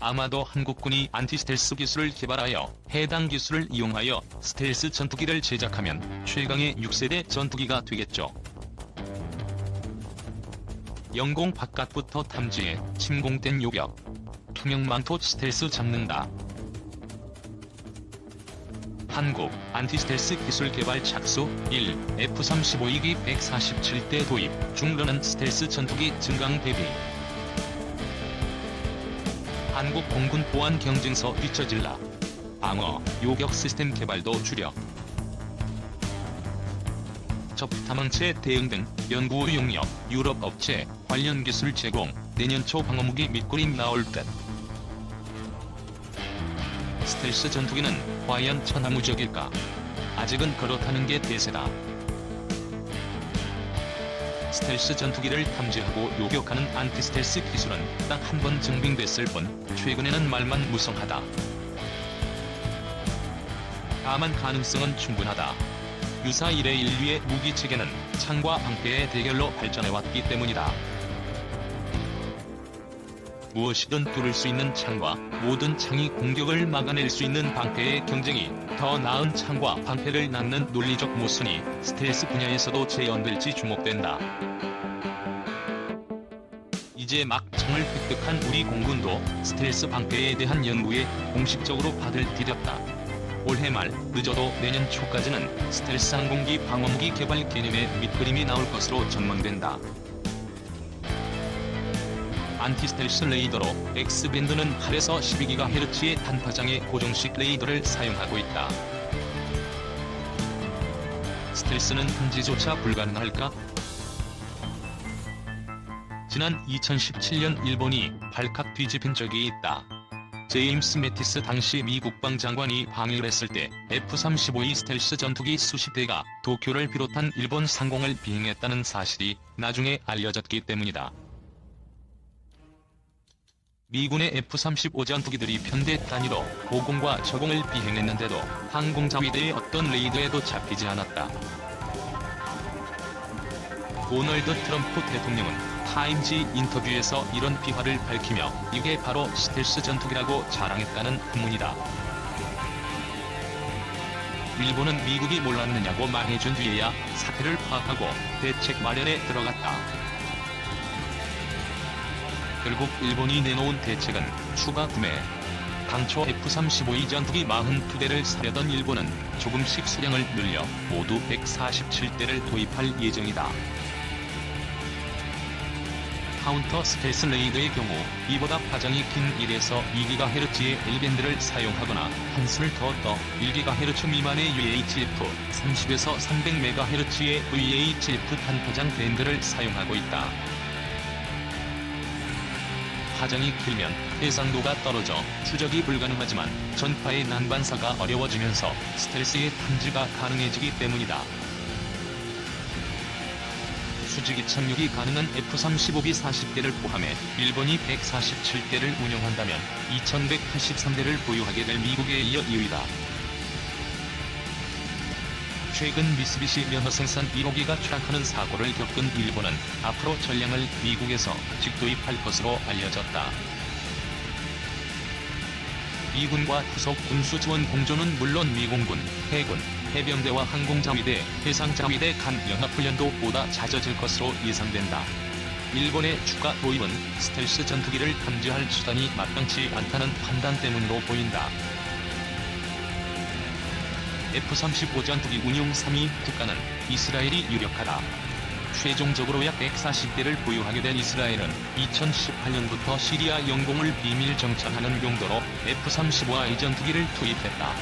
아마도 한국군이 안티스텔스 기술을 개발하여 해당 기술을 이용하여 스텔스 전투기를 제작하면 최강의 6세대 전투기가 되겠죠. 영공 바깥부터 탐지해 침공된 요격, 투명 망토 스텔스 잡는다. 한국 안티스텔스 기술 개발 착수 1. F-35이기 147대 도입 중러는 스텔스 전투기 증강 대비 한국 공군 보안 경쟁서 뒤처질라 방어 요격 시스템 개발도 주력 적탐항체 대응 등 연구 용역 유럽 업체 관련 기술 제공 내년 초 방어무기 밑그림 나올 듯 스텔스 전투기는 과연 천하무적일까? 아직은 그렇다는 게 대세다. 스텔스 전투기를 탐지하고 요격하는 안티스텔스 기술은 딱 한 번 증빙됐을 뿐 최근에는 말만 무성하다. 다만 가능성은 충분하다. 유사 이래 인류의 무기 체계는 창과 방패의 대결로 발전해왔기 때문이다. 무엇이든 뚫을 수 있는 창과 모든 창이 공격을 막아낼 수 있는 방패의 경쟁이 더 나은 창과 방패를 낳는 논리적 모순이 스텔스 분야에서도 재현될지 주목된다. 이제 막 창을 획득한 우리 공군도 스텔스 방패에 대한 연구에 공식적으로 발을 디뎠다. 올해 말 늦어도 내년 초까지는 스텔스 항공기 방어무기 개발 개념의 밑그림이 나올 것으로 전망된다. 안티스텔스 레이더로 X밴드는 8에서 12GHz의 단파장의 고정식 레이더를 사용하고 있다. 스텔스는 탐지조차 불가능할까? 지난 2017년 일본이 발칵 뒤집힌 적이 있다. 제임스 매티스 당시 미 국 방장관이 방위를 했을 때 F-35E 스텔스 전투기 수십 대가 도쿄를 비롯한 일본 상공을 비행했다는 사실이 나중에 알려졌기 때문이다. 미군의 F-35 전투기들이 편대 단위로 고공과 저공을 비행했는데도 항공자위대의 어떤 레이더에도 잡히지 않았다. 도널드 트럼프 대통령은 타임지 인터뷰에서 이런 비화를 밝히며 이게 바로 스텔스 전투기라고 자랑했다는 후문이다. 일본은 미국이 몰랐느냐고 말해준 뒤에야 사태를 파악하고 대책 마련에 들어갔다. 결국 일본이 내놓은 대책은 추가 구매. 당초 F-35E 전투기 42대를 사려던 일본은 조금씩 수량을 늘려 모두 147대를 도입할 예정이다. 카운터 스텔스 레이더의 경우 이보다 파장이 긴 1에서 2GHz의 L밴드를 사용하거나 한수를 더 떠 1GHz 미만의 UHF, 30에서 300MHz의 VHF 단파장 밴드를 사용하고 있다. 파장이 길면 해상도가 떨어져 추적이 불가능하지만 전파의 난반사가 어려워지면서 스텔스의 탐지가 가능해지기 때문이다. 수직이 착륙이 가능한 F-35B 40대를 포함해 일본이 147대를 운영한다면 2183대를 보유하게 될 미국에 이어 2위다. 최근 미쓰비시 면허 생산 1호기가 추락하는 사고를 겪은 일본은 앞으로 전량을 미국에서 직도입할 것으로 알려졌다. 미군과 후속 군수 지원 공조는 물론 미공군, 해군, 해병대와 항공자위대, 해상자위대 간 연합훈련도 보다 잦아질 것으로 예상된다. 일본의 추가 도입은 스텔스 전투기를 탐지할 수단이 마땅치 않다는 판단 때문으로 보인다. F-35 전투기 운용 3위 국가는 이스라엘이 유력하다. 최종적으로 약 140대를 보유하게 된 이스라엘은 2018년부터 시리아 영공을 비밀 정찰하는 용도로 F-35I 전투기를 투입했다.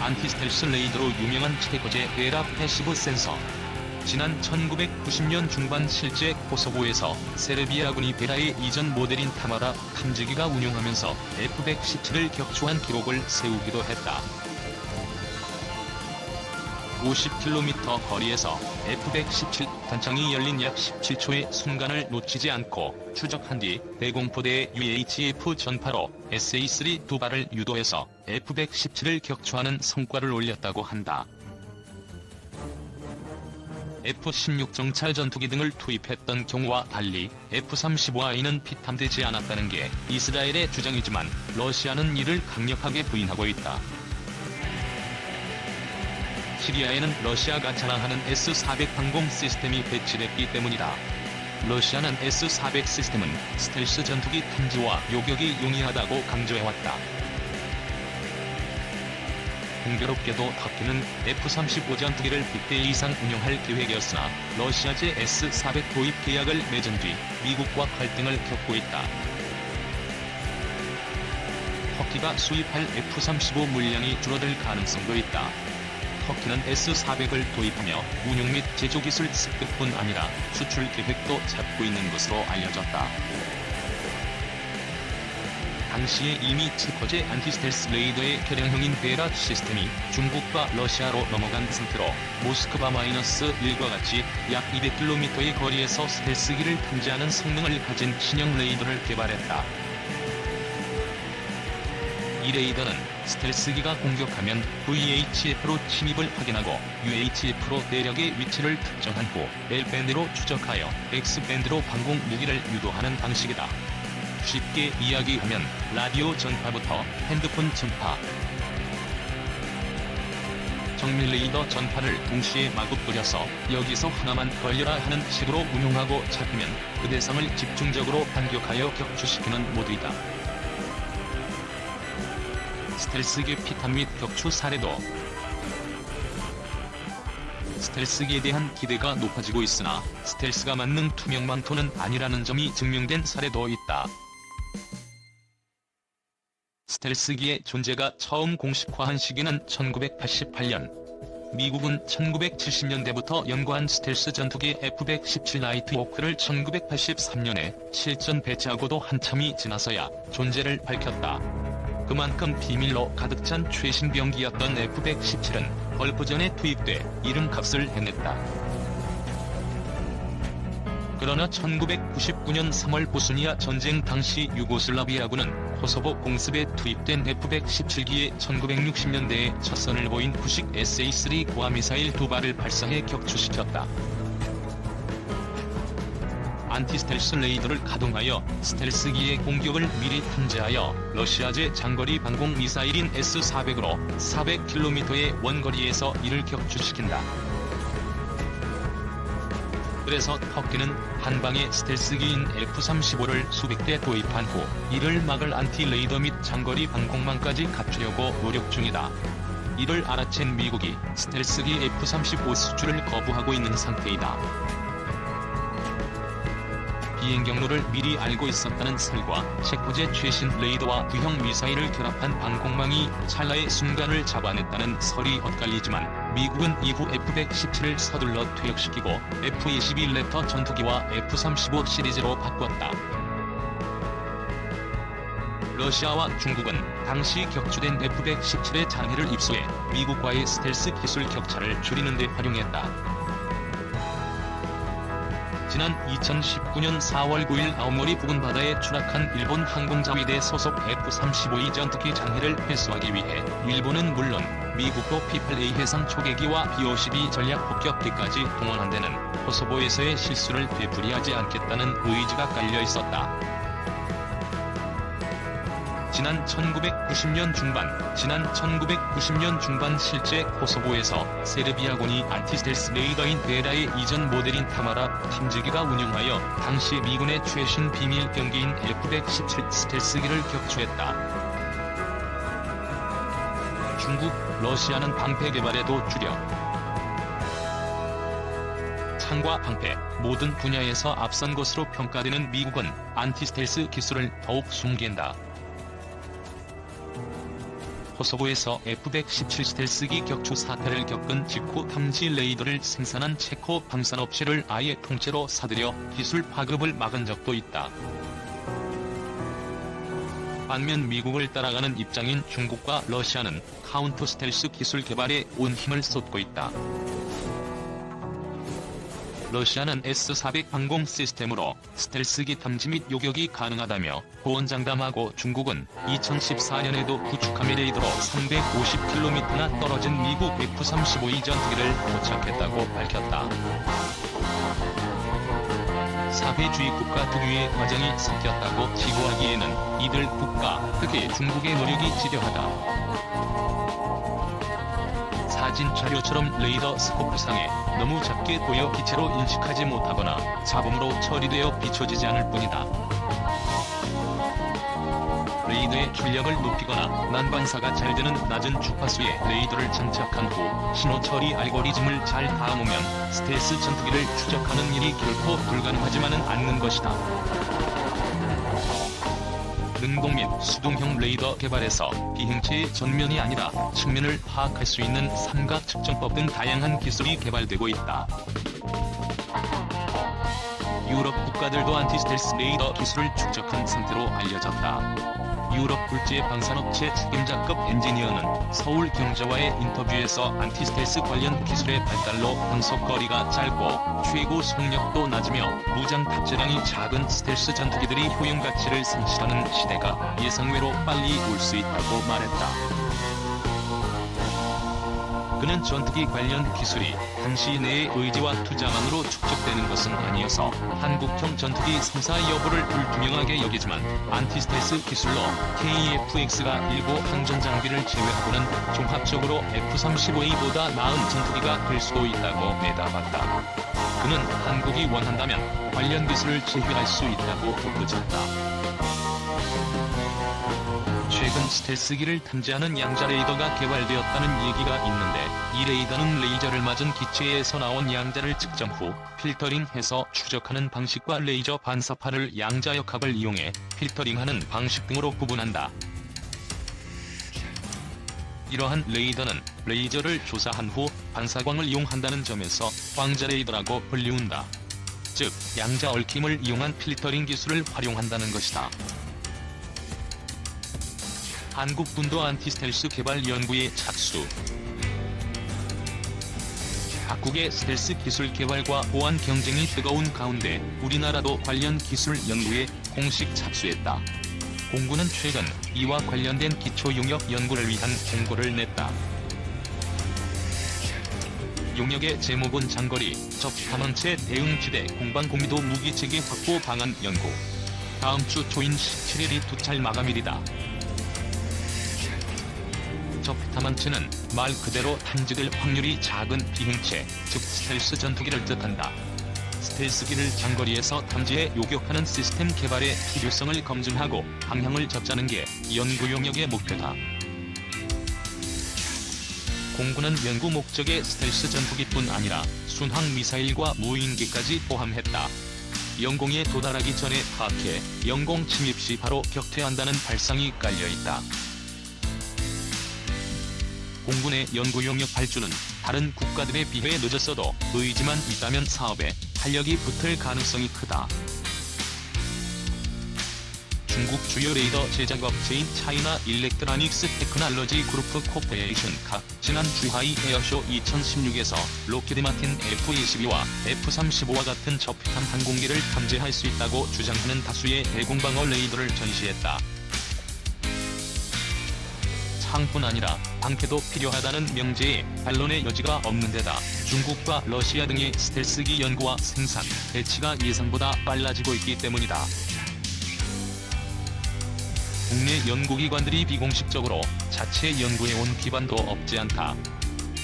안티스텔스 레이더로 유명한 체코제 베라 패시브 센서. 지난 1990년 중반 실제 코소보에서 세르비아군이 베라의 이전 모델인 타마라 탐지기가 운용하면서 F-117을 격추한 기록을 세우기도 했다. 50km 거리에서 F-117 단창이 열린 약 17초의 순간을 놓치지 않고 추적한 뒤 대공포대의 UHF 전파로 SA-3 두 발을 유도해서 F-117을 격추하는 성과를 올렸다고 한다. F-16 정찰 전투기 등을 투입했던 경우와 달리 F-35I는 피탐되지 않았다는 게 이스라엘의 주장이지만 러시아는 이를 강력하게 부인하고 있다. 시리아에는 러시아가 자랑하는 S-400 항공 시스템이 배치됐기 때문이다. 러시아는 S-400 시스템은 스텔스 전투기 탐지와 요격이 용이하다고 강조해왔다. 공교롭게도 터키는 F-35 전투기를 100대 이상 운용할 계획이었으나 러시아제 S-400 도입 계약을 맺은 뒤 미국과 갈등을 겪고 있다. 터키가 수입할 F-35 물량이 줄어들 가능성도 있다. 터키는 S-400을 도입하며 운용 및 제조 기술 습득뿐 아니라 수출 계획도 잡고 있는 것으로 알려졌다. 당시에 이미 체코제 안티스텔스 레이더의 개량형인 베라 시스템이 중국과 러시아로 넘어간 상태로 모스크바-1과 같이 약 200km의 거리에서 스텔스기를 탐지하는 성능을 가진 신형 레이더를 개발했다. 이 레이더는 스텔스기가 공격하면 VHF로 침입을 확인하고 UHF로 대력의 위치를 특정한 후 L밴드로 추적하여 X밴드로 방공 무기를 유도하는 방식이다. 쉽게 이야기하면 라디오 전파부터 핸드폰 전파, 정밀 레이더 전파를 동시에 마구 뿌려서 여기서 하나만 걸려라 하는 식으로 운용하고 잡히면 그 대상을 집중적으로 반격하여 격추시키는 모드이다. 스텔스기 피탄 및 격추 사례도 스텔스기에 대한 기대가 높아지고 있으나 스텔스가 만능 투명 망토는 아니라는 점이 증명된 사례도 있다. 스텔스기의 존재가 처음 공식화한 시기는 1988년. 미국은 1970년대부터 연구한 스텔스 전투기 F-117 나이트호크를 1983년에 실전 배치하고도 한참이 지나서야 존재를 밝혔다. 그만큼 비밀로 가득 찬 최신 병기였던 F-117은 걸프전에 투입돼 이름값을 해냈다. 그러나 1999년 3월 보스니아 전쟁 당시 유고슬라비아군은 코소보 공습에 투입된 F-117기에 1960년대에 첫 선을 보인 구식 SA-3 고아 미사일 두 발을 발사해 격추시켰다. 안티스텔스 레이더를 가동하여 스텔스기의 공격을 미리 탐지하여 러시아제 장거리 방공 미사일인 S-400으로 400km의 원거리에서 이를 격추시킨다. 그래서 터키는 한방에 스텔스기인 F-35를 수백 대 도입한 후 이를 막을 안티-레이더 및 장거리 방공망까지 갖추려고 노력 중이다. 이를 알아챈 미국이 스텔스기 F-35 수출을 거부하고 있는 상태이다. 비행 경로를 미리 알고 있었다는 설과 체코제 최신 레이더와 두형 미사일을 결합한 방공망이 찰나의 순간을 잡아냈다는 설이 엇갈리지만 미국은 이후 F-117을 서둘러 퇴역시키고 F-22 랩터 전투기와 F-35 시리즈로 바꿨다. 러시아와 중국은 당시 격추된 F-117의 장애를 입수해 미국과의 스텔스 기술 격차를 줄이는 데 활용했다. 지난 2019년 4월 9일 아오모리 부근 바다에 추락한 일본 항공자위대 소속 F-35E 전투기 장애를 회수하기 위해 일본은 물론 미국도 P-8A 해상 초계기와 B-52 전략 폭격기까지 동원한 데는 코소보에서의 실수를 되풀이하지 않겠다는 의지가 깔려 있었다. 지난 1990년 중반, 지난 1990년 중반 실제 코소보에서 세르비아군이 안티스텔스 레이더인 베라의 이전 모델인 타마라 탐지기가 운용하여 당시 미군의 최신 비밀 경기인 F-117 스텔스기를 격추했다. 중국, 러시아는 방패 개발에도 주력. 창과 방패, 모든 분야에서 앞선 것으로 평가되는 미국은 안티스텔스 기술을 더욱 숨긴다. 코소보에서 F-117 스텔스기 격추 사태를 겪은 직후 탐지 레이더를 생산한 체코 방산업체를 아예 통째로 사들여 기술 파급을 막은 적도 있다. 반면 미국을 따라가는 입장인 중국과 러시아는 카운터 스텔스 기술 개발에 온 힘을 쏟고 있다. 러시아는 S-400 방공 시스템으로 스텔스기 탐지 및 요격이 가능하다며 호언장담하고 중국은 2014년에도 구축함의 레이더로 350km나 떨어진 미국 F-35E 전투기를 포착했다고 밝혔다. 사회주의 국가 특유의 과정이 섞였다고 지고하기에는 이들 국가, 특히 중국의 노력이 지려하다. 사진 자료처럼 레이더 스코프상에 너무 작게 보여 기체로 인식하지 못하거나 잡음으로 처리되어 비춰지지 않을 뿐이다. 레이더의 출력을 높이거나 난방사가 잘 되는 낮은 주파수에 레이더를 장착한 후 신호 처리 알고리즘을 잘 다음으면 스텔스 전투기를 추적하는 일이 결코 불가능하지만은 않는 것이다. 능동 및 수동형 레이더 개발에서 비행체의 전면이 아니라 측면을 파악할 수 있는 삼각 측정법 등 다양한 기술이 개발되고 있다. 유럽 국가들도 안티스텔스 레이더 기술을 축적한 상태로 알려졌다. 유럽 굴지의 방산업체 책임자급 엔지니어는 서울 경제와의 인터뷰에서 안티스텔스 관련 기술의 발달로 항속거리가 짧고 최고 속력도 낮으며 무장 탑재량이 작은 스텔스 전투기들이 효용 가치를 상실하는 시대가 예상외로 빨리 올 수 있다고 말했다. 그는 전투기 관련 기술이 당시 내의 의지와 투자만으로 축적되는 것은 아니어서 한국형 전투기 생사 여부를 불투명하게 여기지만 안티스텔스 기술로 KF-X가 일부 항전 장비를 제외하고는 종합적으로 F-35E보다 나은 전투기가 될 수도 있다고 내다봤다. 그는 한국이 원한다면 관련 기술을 제휴할 수 있다고 덧붙였다. 최근 스텔스기를 탐지하는 양자 레이더가 개발되었다는 얘기가 있는데 이 레이더는 레이저를 맞은 기체에서 나온 양자를 측정 후 필터링해서 추적하는 방식과 레이저 반사파를 양자 역학을 이용해 필터링하는 방식 등으로 구분한다. 이러한 레이더는 레이저를 조사한 후 반사광을 이용한다는 점에서 광자 레이더라고 불리운다. 즉, 양자 얽힘을 이용한 필터링 기술을 활용한다는 것이다. 한국군도 안티스텔스 개발 연구에 착수. 각국의 스텔스 기술 개발과 보안 경쟁이 뜨거운 가운데 우리나라도 관련 기술 연구에 공식 착수했다. 공군은 최근 이와 관련된 기초 용역 연구를 위한 공고를 냈다. 용역의 제목은 장거리 적탐원체 대응지대 공방공미도 무기체계 확보 방안 연구. 다음 주 초인 17일이 투찰 마감일이다. 적탐한체는 말 그대로 탐지될 확률이 작은 비행체, 즉 스텔스 전투기를 뜻한다. 스텔스기를 장거리에서 탐지해 요격하는 시스템 개발의 필요성을 검증하고 방향을 잡자는 게 연구 용역의 목표다. 공군은 연구 목적의 스텔스 전투기뿐 아니라 순항 미사일과 무인기까지 포함했다. 영공에 도달하기 전에 파악해 영공 침입 시 바로 격퇴한다는 발상이 깔려있다. 공군의 연구 용역 발주는 다른 국가들에 비해 늦었어도 의지만 있다면 사업에 탄력이 붙을 가능성이 크다. 중국 주요 레이더 제작업체인 차이나 일렉트라닉스 테크놀로지 그룹 코퍼레이션가 지난 주하이 에어쇼 2016에서 로키드 마틴 F-22와 F-35와 같은 저피탐 항공기를 탐지할 수 있다고 주장하는 다수의 대공방어 레이더를 전시했다. 창뿐 아니라 방패도 필요하다는 명제에 반론의 여지가 없는 데다 중국과 러시아 등의 스텔스기 연구와 생산, 배치가 예상보다 빨라지고 있기 때문이다. 국내 연구기관들이 비공식적으로 자체 연구해온 기반도 없지 않다.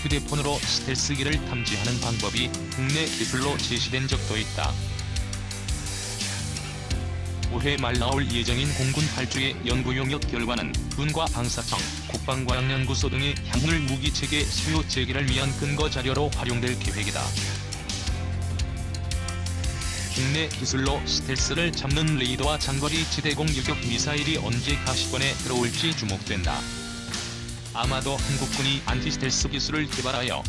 휴대폰으로 스텔스기를 탐지하는 방법이 국내 기술로 제시된 적도 있다. 올해 말 나올 예정인 공군 8주의 연구 용역 결과는 군과 방사청, 국방과학연구소 등의 향물 무기체계 수요 재개를 위한 근거 자료로 활용될 계획이다. 국내 기술로 스텔스를 잡는 레이더와 장거리 지대공 유격 미사일이 언제 가시권에 들어올지 주목된다. 아마도 한국군이 안티스텔스 기술을 개발하여